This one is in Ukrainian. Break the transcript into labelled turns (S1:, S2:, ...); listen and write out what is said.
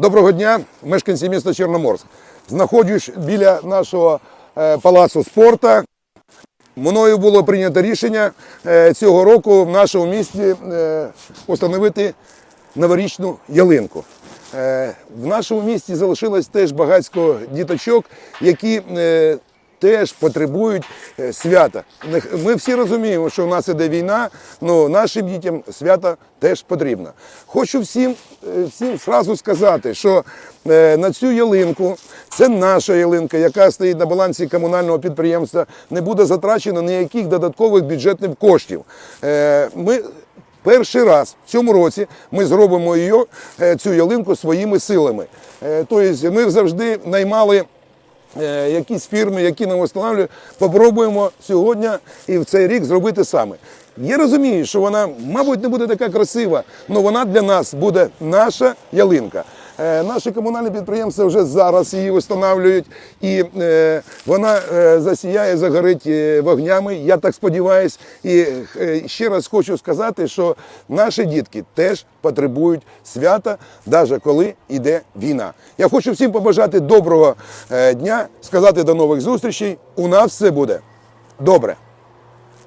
S1: Доброго дня, мешканці міста Чорноморськ. Знаходжусь біля нашого е, палацу спорту. Мною було прийнято рішення е, цього року в нашому місті е, установити новорічну ялинку. В нашому місті залишилось теж багатько діточок, які теж потребують е, свята. Ми всі розуміємо, що в нас іде війна, але нашим дітям свята теж потрібно. Хочу всім, е, всім зразу сказати, що е, на цю ялинку, це наша ялинка, яка стоїть на балансі комунального підприємства, не буде затрачено ніяких додаткових бюджетних коштів. Ми Перший раз в цьому році ми зробимо її, цю ялинку своїми силами. Тобто ми завжди наймали якісь фірми, які нам встановлюють, попробуємо сьогодні і в цей рік зробити саме. Я розумію, що вона, мабуть, не буде така красива, але вона для нас буде наша ялинка. Е, Наші комунальні підприємства вже зараз її встановлюють, і е, вона е, засіяє, загорить вогнями. Я так сподіваюся. І ще раз хочу сказати, що наші дітки теж потребують свята, навіть коли йде війна. Я хочу всім побажати доброго дня, сказати до нових зустрічей. У нас все буде добре.